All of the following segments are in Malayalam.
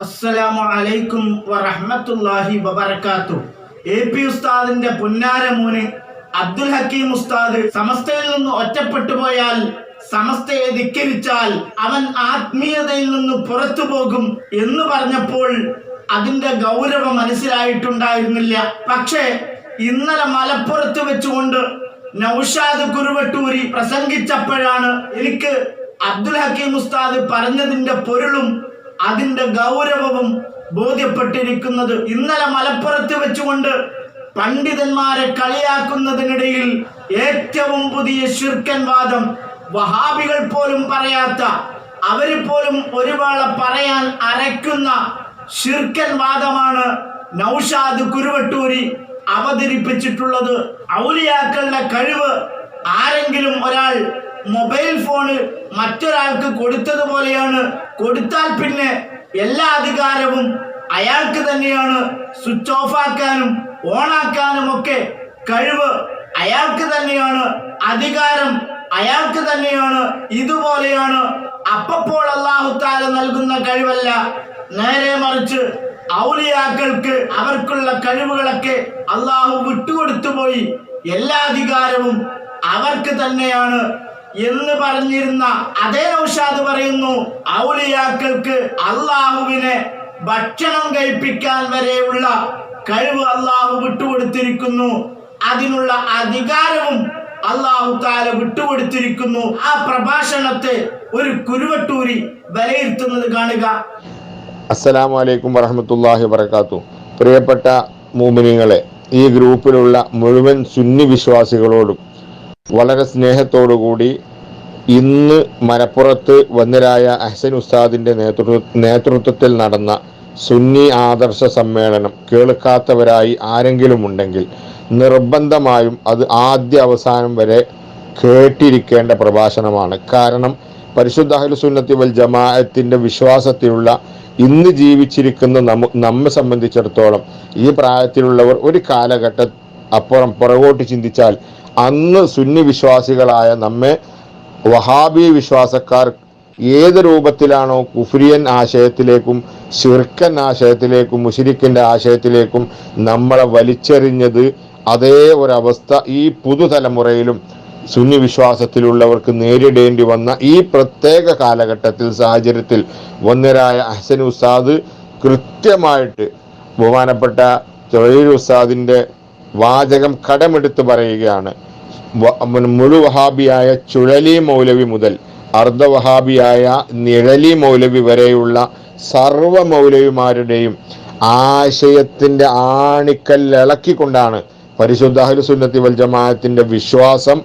അസ്സലാമു അലൈക്കും വറഹ്മത്തുള്ളാഹി വബറകാത്തു. എ പി ഉസ്താദിന്റെ പുന്നാരമൂന് അബ്ദുൽ ഹക്കീം ഉസ്താദ് സമസ്തയിൽ നിന്ന് ഒറ്റപ്പെട്ടു പോയാൽ സമസ്തയെ ധിക്കരിച്ചാൽ അവൻ ആത്മീയതയിൽ നിന്ന് പുറത്തു പോകും എന്ന് പറഞ്ഞപ്പോൾ അതിന്റെ ഗൗരവം മനസ്സിലായിട്ടുണ്ടായിരുന്നില്ല. പക്ഷേ ഇന്നലെ മലപ്പുറത്ത് വെച്ചുകൊണ്ട് നൗഷാദ് കുരുവട്ടൂരി പ്രസംഗിച്ചപ്പോഴാണ് എനിക്ക് അബ്ദുൽ ഹക്കീം ഉസ്താദ് പറഞ്ഞതിന്റെ പൊരുളും അതിന്റെ ഗൗരവവും ബോധ്യപ്പെട്ടിരിക്കുന്നത് ഇന്നലെ മലപ്പുറത്ത് വെച്ചുകൊണ്ട് പണ്ഡിതന്മാരെ കളിയാക്കുന്നതിനിടയിൽ ഏറ്റവും പുതിയ ശുർക്കൻ വാദം വഹാബികൾ പോലും പറയാത്ത അവർ പോലും ഒരുപാട് പറയാൻ അരയ്ക്കുന്ന ശിർക്കൻ വാദമാണ് നൗഷാദ് കുരുവട്ടൂരി അവതരിപ്പിച്ചിട്ടുള്ളത്. ഔലിയാക്കളുടെ കഴിവ് ആരെങ്കിലും ഒരാൾ മൊബൈൽ ഫോണ് മറ്റൊരാൾക്ക് കൊടുത്തതുപോലെയാണ് കൊടുത്താൽ പിന്നെ എല്ലാ അധികാരവും അയാൾക്ക് തന്നെയാണ്. സ്വിച്ച് ഓഫ് ആക്കാനും ഓണാക്കാനും ഒക്കെ കഴിവ് അയാൾക്ക് തന്നെയാണ്. അധികാരം അയാൾക്ക് തന്നെയാണ്. ഇതുപോലെയാണ്. അപ്പപ്പോൾ അള്ളാഹു താല നൽകുന്ന കഴിവല്ല. നേരെ മറിച്ച് ഔലിയാക്കൾക്ക് അവർക്കുള്ള കഴിവുകളൊക്കെ അള്ളാഹു വിട്ടുകൊടുത്തു പോയി. എല്ലാ അധികാരവും അവർക്ക് തന്നെയാണ്. എന്ന് പറഞ്ഞിരുന്ന അതേ നൗഷാദ് പറയുന്നു ഔലിയാക്കൾക്ക് അള്ളാഹുവിനെ ഭക്ഷണം കഴിപ്പിക്കാൻ വരെയുള്ള കഴിവ് അള്ളാഹു വിട്ടുകൊടുത്തിരിക്കുന്നു. അതിനുള്ള അധികാരവും അള്ളാഹു താല വിട്ടുകൊടുത്തിരിക്കുന്നു. ആ പ്രഭാഷണത്തെ ഒരു കുരുവട്ടൂരി വിലയിരുത്തുന്നത് കാണുക. അസ്സലാമു അലൈക്കും വറഹമത്തല്ലാഹി വബർക്കാത്തു പ്രിയപ്പെട്ട മൂമിനിങ്ങളെ ഈ ഗ്രൂപ്പിലുള്ള മുഴുവൻ സുന്നി വിശ്വാസികളോടും വളരെ സ്നേഹത്തോടുകൂടി ഇന്ന് മലപ്പുറത്ത് വന്നരായ അഹ്സൻ ഉസ്താദിന്റെ നേതൃത്വ നേതൃത്വത്തിൽ നടന്ന സുന്നി ആദർശ സമ്മേളനം കേൾക്കാത്തവരായി ആരെങ്കിലും ഉണ്ടെങ്കിൽ നിർബന്ധമായും അത് ആദ്യ അവസാനം വരെ കേട്ടിരിക്കേണ്ട പ്രഭാഷണമാണ്. കാരണം പരിശുദ്ധ അഹ്ലു സുന്നത്തി വൽ ജമാഅത്തിന്റെ വിശ്വാസത്തിലുള്ള ഇന്ന് ജീവിച്ചിരിക്കുന്ന നമ്മെ സംബന്ധിച്ചിടത്തോളം ഈ പ്രായത്തിലുള്ളവർ ഒരു കാലഘട്ടം അപ്പുറം പുറകോട്ട് ചിന്തിച്ചാൽ അന്ന് സുന്നി വിശ്വാസികളായ നമ്മെ വഹാബി വിശ്വാസക്കാർ ഏത് രൂപത്തിലാണോ കുഫ്രിയൻ ആശയത്തിലേക്കും ഷിർക്കൻ ആശയത്തിലേക്കും മുഷിരിക്കിന്റെ ആശയത്തിലേക്കും നമ്മളെ വലിച്ചെറിഞ്ഞത് അതേ ഒരവസ്ഥ ഈ പുതുതലമുറയിലും സുന്നി വിശ്വാസത്തിലുള്ളവർക്ക് നേരിടേണ്ടി വന്ന ഈ പ്രത്യേക കാലഘട്ടത്തിൽ സാഹചര്യത്തിൽ വന്നരായ അഹ്സൻ ഉസ്താദ് കൃത്യമായിട്ട് ബഹുമാനപ്പെട്ട തൊഴിൽ ഉസ്താദിന്റെ വാചകം കടമെടുത്ത് പറയുകയാണ്. മുഴു വഹാബിയായ ചുഴലി മൗലവി മുതൽ അർദ്ധ വഹാബിയായ നിഴലി മൗലവി വരെയുള്ള സർവ മൗലവിമാരുടെയും ആശയത്തിന്റെ ആണിക്കല്ലിളക്കിക്കൊണ്ടാണ് പരിശുദ്ധ സുന്നത്തി വൽ ജമാഅത്തിന്റെ വിശ്വാസം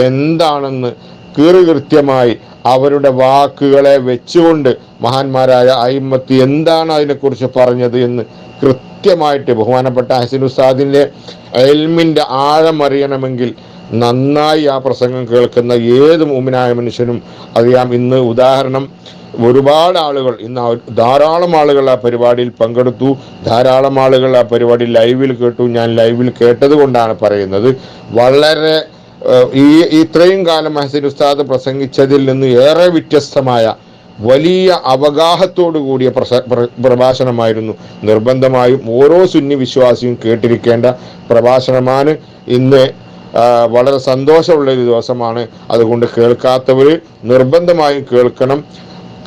എന്താണെന്ന് കീറുകൃത്യമായി അവരുടെ വാക്കുകളെ വെച്ചുകൊണ്ട് മഹാന്മാരായ അയിമത്ത് എന്താണ് അതിനെക്കുറിച്ച് പറഞ്ഞത് എന്ന് കൃത്യമായിട്ട് ബഹുമാനപ്പെട്ട ഹസിൻ ഉസ്താദിന്റെ എൽമിന്റെ ആഴം അറിയണമെങ്കിൽ നന്നായി ആ പ്രസംഗം കേൾക്കുന്ന ഏത് മൂമിനായ മനുഷ്യനും അറിയാം. ഇന്ന് ഉദാഹരണം ഒരുപാട് ആളുകൾ ഇന്ന് ധാരാളം ആളുകൾ ആ പരിപാടിയിൽ പങ്കെടുത്തു. ധാരാളം ആളുകൾ ആ പരിപാടി ലൈവിൽ കേട്ടു. ഞാൻ ലൈവിൽ കേട്ടത് കൊണ്ടാണ് പറയുന്നത്. വളരെ ഈ ഇത്രയും കാലം മഹസിൻ ഉസ്താദ് പ്രസംഗിച്ചതിൽ നിന്ന് ഏറെ വ്യത്യസ്തമായ വലിയ അവഗാഹത്തോടു കൂടിയ പ്രഭാഷണമായിരുന്നു. നിർബന്ധമായും ഓരോ സുന്നി വിശ്വാസിയും കേട്ടിരിക്കേണ്ട പ്രഭാഷണമാണ് ഇന്ന് വളരെ സന്തോഷമുള്ള ഒരു ദിവസമാണ്. അതുകൊണ്ട് കേൾക്കാത്തവർ നിർബന്ധമായും കേൾക്കണം.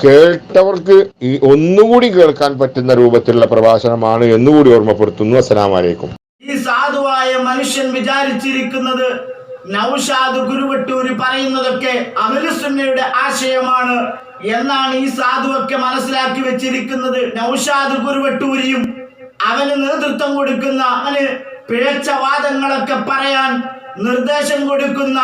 കേട്ടവർക്ക് ഈ ഒന്നുകൂടി കേൾക്കാൻ പറ്റുന്ന രൂപത്തിലുള്ള പ്രഭാഷണമാണ് എന്നുകൂടി ഓർമ്മപ്പെടുത്തുന്നു. അസ്സലാമു അലൈക്കും ഈ സാധുവായ മനുഷ്യൻ വിചാരിച്ചിരിക്കുന്നത് നൗഷാദ് ഗുരുവട്ടൂര് പറയുന്നതൊക്കെ അഹ്ലുസുന്നയുടെ ആശയമാണ് എന്നാണ് ഈ സാധുവൊക്കെ മനസ്സിലാക്കി വെച്ചിരിക്കുന്നത്. നൗഷാദ് ഗുരുവട്ടൂരിയും അവന് നേതൃത്വം കൊടുക്കുന്ന അവന് പിഴച്ച വാദങ്ങളൊക്കെ പറയാൻ നിർദ്ദേശം കൊടുക്കുന്ന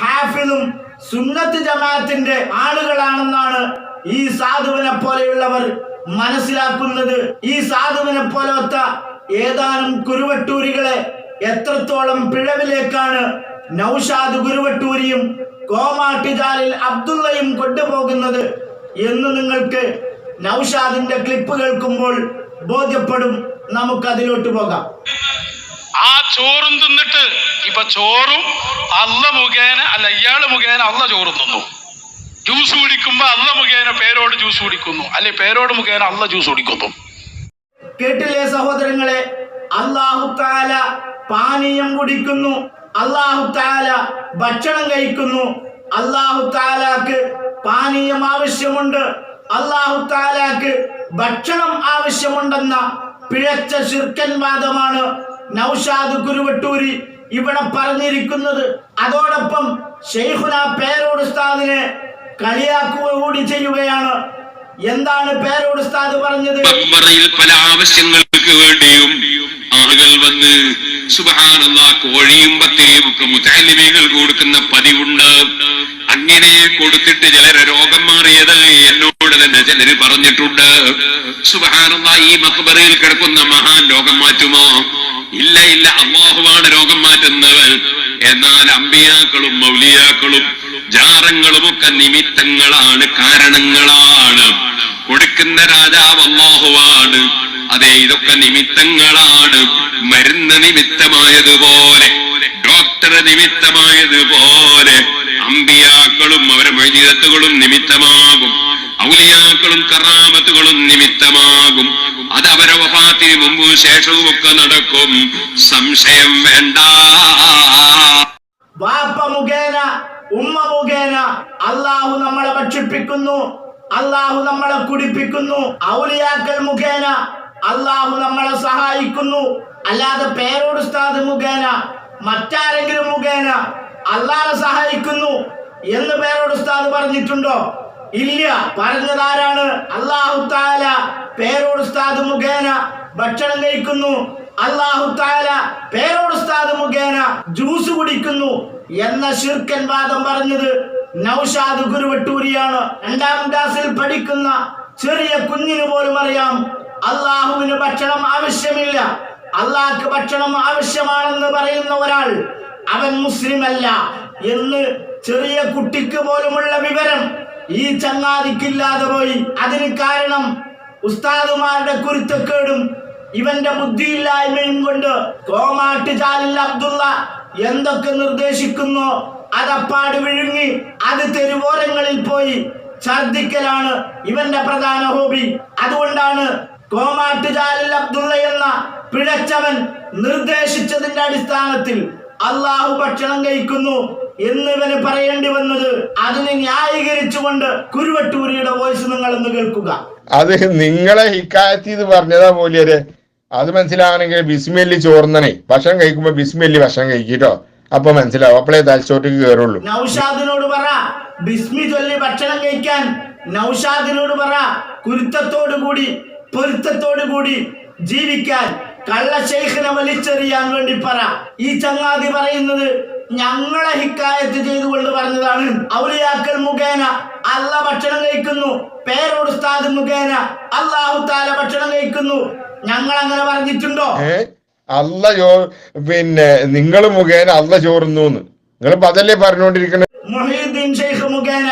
ഹാഫിലും സുന്നത്ത് ജമാഅത്തിന്റെ ആളുകളാണെന്നാണ് ഈ സാധുവിനെ പോലെയുള്ളവർ മനസ്സിലാക്കുന്നത്. ഈ സാധുവിനെ പോലത്ത ഏതാനും കുരുവട്ടൂരികളെ എത്രത്തോളം പിഴവിലേക്കാണ് നൌഷാദ് കുരുവട്ടൂരിയും കോമാട്ടിജാലിൽ അബ്ദുള്ളയും കൊണ്ടുപോകുന്നത് എന്ന് നിങ്ങൾക്ക് നൌഷാദിന്റെ ക്ലിപ്പ് കേൾക്കുമ്പോൾ ബോധ്യപ്പെടും. നമുക്കതിലോട്ട് പോകാം. ആ ചോറും തിന്നിട്ട് ഇപ്പൊ ചോറും അല്ല മുഖേന അല്ല ഇയാൾ മുഖേന അല്ല ചോറും തിന്നു. ജ്യൂസ് കുടിക്കുമ്പോ അല്ല മുഖേന പേരോട് ജ്യൂസ് കുടിക്കുന്നു. അല്ലെ പേരോട് മുഖേന അല്ല ജ്യൂസ് കുടിക്കുന്നു. കേട്ടില്ലേ സഹോദരങ്ങളെ? അള്ളാഹു താല പാനീയം കുടിക്കുന്നു. അള്ളാഹു താല ഭക്ഷണം കഴിക്കുന്നു. അള്ളാഹു താലാക്ക് പാനീയം ആവശ്യമുണ്ട്. അള്ളാഹു താലാക്ക് ഭക്ഷണം ആവശ്യമുണ്ടെന്ന പിഴച്ച ശിർക്കൻ വാദമാണ് നൗഷാദ് കുരുവട്ടൂരി ഇവിടെ പറഞ്ഞിരിക്കുന്നത്. അതോടൊപ്പം ഷെയ്ഖുന പേരോടുസ്താദിനെ കളിയാക്കുക കൂടി ചെയ്യുകയാണ്. എന്താണ് പേരോടുസ്താദ് പറഞ്ഞത്? പല ആവശ്യങ്ങൾക്ക് വേണ്ടിയും ആളുകൾ വന്ന് സുബഹാനുള്ള കോഴിയും പത്തിരിയും ഒക്കെ മുത്താലിമീകൾ കൊടുക്കുന്ന പതിവുണ്ട്. അങ്ങനെ കൊടുത്തിട്ട് ചിലരെ രോഗം മാറിയതായി എന്നോട് ചിലർ പറഞ്ഞിട്ടുണ്ട്. സുബഹാനല്ലാ ഈ മക്ബറയിൽ കിടക്കുന്ന മഹാൻ രോഗം മാറ്റുമോ? ഇല്ല ഇല്ല അള്ളാഹുവാണ് രോഗം മാറ്റുന്നവൻ. എന്നാൽ അമ്പിയാക്കളും മൗലിയാക്കളും ജാറങ്ങളും ഒക്കെ നിമിത്തങ്ങളാണ് കാരണങ്ങളാണ്. കൊടുക്കുന്ന രാജാവ് അള്ളാഹുവാണ് അതെ ഇതൊക്കെ നിമിത്തങ്ങളാണ്. മരുന്ന് നിമിത്തമായതുപോലെ ഡോക്ടർ നിമിത്തമായതുപോലെ അമ്പിയാക്കളും അവരുടെ മൈജീതത്തുകളും നിമിത്തമാകും. ഔലിയാക്കളും കറാമത്തുകളും നിമിത്തമാകും. അത് അവരെ വഫാത്തിന് മുമ്പും ശേഷവും ഒക്കെ നടക്കും. സംശയം വേണ്ട. ബാപ്പ മുഖേന ഉമ്മ മുഖേന അള്ളാഹു നമ്മളെ ഭക്ഷിപ്പിക്കുന്നു അള്ളാഹു നമ്മളെ കുടിപ്പിക്കുന്നു. ഔലിയാക്കൾ മുഖേന അള്ളാഹു നമ്മളെ സഹായിക്കുന്നു. അല്ലാതെ പേരോട് ഉസ്താദ് മുഖേന മറ്റാരെങ്കിലും മുഖേന അള്ളാഹെ സഹായിക്കുന്നു എന്ന് പേരോട് ഉസ്താദ് പറഞ്ഞിട്ടുണ്ടോ? ഇല്ല. പറഞ്ഞതാരാണ്? അള്ളാഹു താല പേരോട് ഉസ്താദ് മുഖേന ഭക്ഷണം കഴിക്കുന്നു. അള്ളാഹു താല പേരോട് ഉസ്താദ് മുഖേന ജ്യൂസ് കുടിക്കുന്നു എന്ന ശിർക്കൻ വാദം പറഞ്ഞത് നൌഷാദ് ഗുരുവട്ടൂരിയാണ്. രണ്ടാം ക്ലാസ്സിൽ പഠിക്കുന്ന ചെറിയ കുഞ്ഞിന് പോലും അറിയാം. അള്ളാഹുവിന് ഭക്ഷണം ആവശ്യമില്ല. അള്ളാഹ്ക്ക് ഭക്ഷണം ആവശ്യമാണെന്ന് പറയുന്ന ഒരാൾ അവൻ മുസ്ലിം അല്ല എന്ന് ചെറിയ കുട്ടിക്ക് പോലുമുള്ള വിവരം ഈ ചങ്ങാതിക്കില്ലാതെ പോയി. അതിന് കാരണം ഉസ്താദുമാരുടെ കുരുത്തക്കേടും ഇവന്റെ ബുദ്ധിയില്ലായ്മയും കൊണ്ട് കോമാട്ട് ചാലിൽ അബ്ദുള്ള എന്തൊക്കെ നിർദ്ദേശിക്കുന്നു? അതപ്പാട് വിഴുങ്ങി അത് തെരുവോരങ്ങളിൽ പോയി ഛർദിക്കലാണ് ഇവന്റെ പ്രധാന ഹോബി. അതുകൊണ്ടാണ് കോമാട്ട് ചാലിൽ അബ്ദുള്ള എന്ന പിഴച്ചവൻ നിർദ്ദേശിച്ചതിന്റെ അടിസ്ഥാനത്തിൽ അള്ളാഹു ഭക്ഷണം കഴിക്കുന്നു എന്ന് ഇവന് പറയേണ്ടി വന്നത് അതിനെ ന്യായീകരിച്ചുകൊണ്ട് കുരുവട്ടൂരിയുടെ വോയിസ് നിങ്ങൾ ഒന്ന് കേൾക്കുക. അത് നിങ്ങളെ ഹിക്കായത്തി പറഞ്ഞതാ മൂല്യര്. അത് മനസ്സിലാവണമെങ്കിൽ ബിസ്മില്ലി ചോർന്നനെ ഭക്ഷണം കഴിക്കുമ്പോ ബിസ്മില്ലി ഭക്ഷണം കഴിക്കട്ടോ? അപ്പൊ മനസ്സിലാവും. അപ്പളേ തലച്ചോട്ടേക്ക് കയറുള്ളൂ നൗഷാദിനോട് പറ ബിസ്മി ചൊല്ലി ഭക്ഷണം കഴിക്കാൻ. നൗഷാദിനോട് പറ കുരുത്തത്തോടു കൂടി പൊരുത്തത്തോടു കൂടി ജീവിക്കാൻ. കള്ള ശൈഖിനെ വലിച്ചെറിയാൻ വേണ്ടി പറ. ഈ ചങ്ങാതി പറയുന്നത് ഞങ്ങളെ ഹിക്കായത്ത് ചെയ്തുകൊണ്ട് പറഞ്ഞതാണ്. ഔലിയാക്കൾ മുഖേന അല്ല ഭക്ഷണം കഴിക്കുന്നു. പേരോട് ഉസ്താദ് മുഖേന അള്ളാഹു താല ഭക്ഷണം കഴിക്കുന്നു. ഞങ്ങൾ അങ്ങനെ പറഞ്ഞിട്ടുണ്ടോ അല്ല ചോ പിന്നെ നിങ്ങൾ മുഖേന അല്ല ചോറുന്നു നിങ്ങൾ അതല്ലേ പറഞ്ഞുകൊണ്ടിരിക്കുന്നത് മുഹീദ്ദീൻ ഷെയ്ഖ് മുഖേന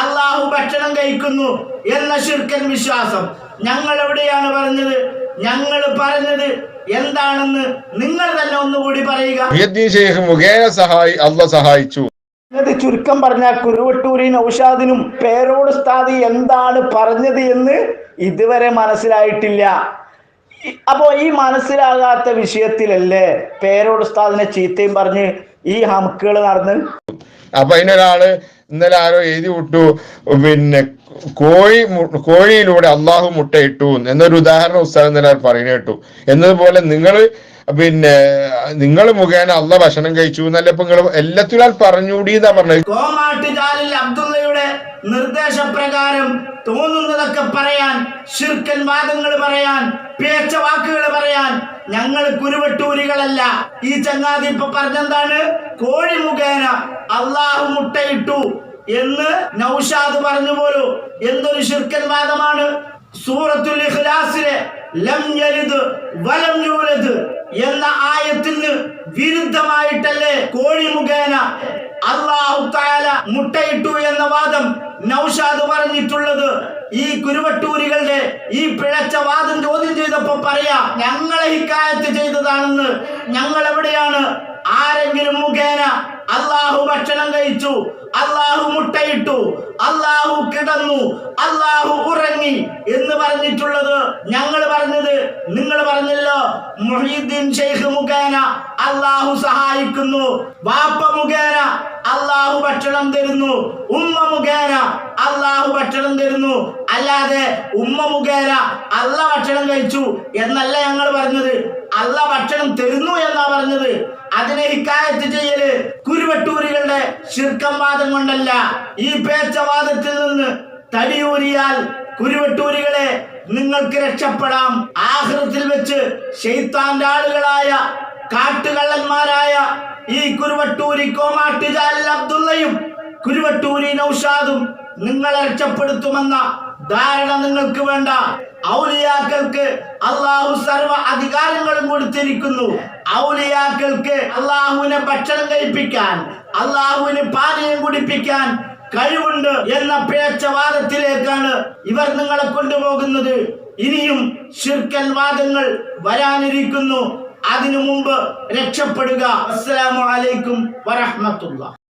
അള്ളാഹു ഭക്ഷണം കഴിക്കുന്നു എന്ന ശിർക്കൻ വിശ്വാസം. ഞങ്ങൾ എവിടെയാണ് പറഞ്ഞത്? ഞങ്ങൾ പറഞ്ഞത് എന്താണെന്ന് നിങ്ങൾ തന്നെ ഒന്നുകൂടി പറയുക. മുഖേന സഹായി അല്ല സഹായിച്ചു. ഇത് ചുരുക്കം പറഞ്ഞ കുരുവട്ടൂരി നൗഷാദിനും പേരോട് സ്ഥാതി എന്താണ് പറഞ്ഞത് എന്ന് ഇതുവരെ മനസ്സിലായിട്ടില്ല. അപ്പോ ഈ മനസ്സിലാകാത്ത വിഷയത്തിലല്ലേ പേരോട് ഉസ്താദിനെ ചീത്തയും പറഞ്ഞ് ഈ ഹമുക്കുകൾ നടന്ന്? അപ്പൊ അതിനൊരാൾ ഇന്നലെ ആരോ എഴുതി വിട്ടു. പിന്നെ കോഴി കോഴിയിലൂടെ അള്ളാഹു മുട്ടയിട്ടു. എന്നൊരു ഉദാഹരണം ഉസ്താദ് ഇന്നലെ പറയുന്നു കേട്ടു. എന്നതുപോലെ നിങ്ങൾ പിന്നെ നിങ്ങൾ മുഖേന അല്ല ഭക്ഷണം കഴിച്ചു എന്നല്ല ഇപ്പൊ നിങ്ങൾ എല്ലാത്തിനാൽ പറഞ്ഞുകൂടി എന്നാ പറഞ്ഞത്? അബ്ദുള്ളയുടെ നിർദ്ദേശപ്രകാരം തോന്നുന്നതൊക്കെ പറയാൻ ശിർക്കൻ വാദങ്ങൾ പറയാൻ പേച്ച വാക്കുകൾ പറയാൻ ഞങ്ങൾ കുരുവട്ടൂരികളല്ല. ഈ ചങ്ങാതി ഇപ്പൊ പറഞ്ഞെന്താണ്? കോഴി മുഖേന അള്ളാഹു മുട്ടയിട്ടു എന്ന് നൗഷാദ് പറഞ്ഞു പോലും എന്തൊരു ശിർക്കൻ വാദമാണ്? സൂറത്തുൽ ഇഖ്ലാസിലെ ലം യലിദ് വലം യൂലദ് എന്ന ആയത്തിന് വിരുദ്ധമായിട്ടല്ലേ കോഴി മുഖേന അള്ളാഹു തആല മുട്ടയിട്ടു എന്ന വാദം നൗഷാദ് പറഞ്ഞിട്ടുള്ളത്? ഈ കുരുവട്ടൂരികളുടെ ഈ പിഴച്ച വാദം ചോദ്യം ചെയ്തപ്പോ പറയാ ഞങ്ങളെ ഹിക്കായത്ത് ചെയ്തതാണെന്ന്. ഞങ്ങൾ എവിടെയാണ് ആരെങ്കിലും മുഖേന അള്ളാഹു ഭക്ഷണം കഴിച്ചു. അള്ളാഹു മുട്ടയിട്ടു അള്ളാഹു കിടന്നു അള്ളാഹു ഉറങ്ങി എന്ന് പറഞ്ഞിട്ടുള്ളത് ഞങ്ങൾ പറഞ്ഞത് നിങ്ങൾ പറഞ്ഞല്ലോ മുഹീദ്ദീൻ ഷെയ്ഖ് മുഖേന അള്ളാഹു സഹായിക്കുന്നു വാപ്പ മുഖേന അള്ളാഹു ഭക്ഷണം തരുന്നു ഉമ്മ മുഖേന അള്ളാഹു ഭക്ഷണം തരുന്നു അല്ലാതെ ഉമ്മ മുഖേന അല്ല ഭക്ഷണം കഴിച്ചു എന്നല്ല ഞങ്ങൾ പറഞ്ഞത്. അല്ല ഭക്ഷണം തരുന്നു എന്നാ പറഞ്ഞത്. അതിനെ ഹിക്കായത്ത് ചെയ്യൽ കുരുവട്ടൂരികളുടെ ശിർക്കംവാദം കൊണ്ടല്ല. ഈ പേച്ചവാദത്തിൽ നിന്ന് തടിയൂരിയാൽ കുരുവട്ടൂരികളെ നിങ്ങൾക്ക് രക്ഷപ്പെടാം. ആഹൃത്തിൽ വെച്ച് ഷെയ്ത്താന്റെ ആളുകളായ കാട്ടുകള്ളന്മാരായ ഈ കുരുവട്ടൂരി കോമാട്ടുചാലിൽ അബ്ദുള്ളയും കുരുവട്ടൂരി നൌഷാദും നിങ്ങളെ രക്ഷപ്പെടുത്തുമെന്ന ധാരണ നിങ്ങൾക്ക് വേണ്ട. ഔലിയാക്കൾക്ക് അള്ളാഹു സർവ അധികാരങ്ങളും കൊടുത്തിരിക്കുന്നു. ഔലിയാക്കൾക്ക് അള്ളാഹുവിനെ ഭക്ഷണം കഴിപ്പിക്കാൻ അള്ളാഹുവിന് പാനീയം കുടിപ്പിക്കാൻ കഴിവുണ്ട് എന്ന പേച്ചവാദത്തിലേക്കാണ് ഇവർ നിങ്ങളെ കൊണ്ടുപോകുന്നത്. ഇനിയും ശിർക്കൻ വാദങ്ങൾ വരാനിരിക്കുന്നു. അതിനു മുമ്പ് രക്ഷപ്പെടുക. അസ്സലാമു അലൈക്കും വറഹ്മത്തുള്ളാഹ്.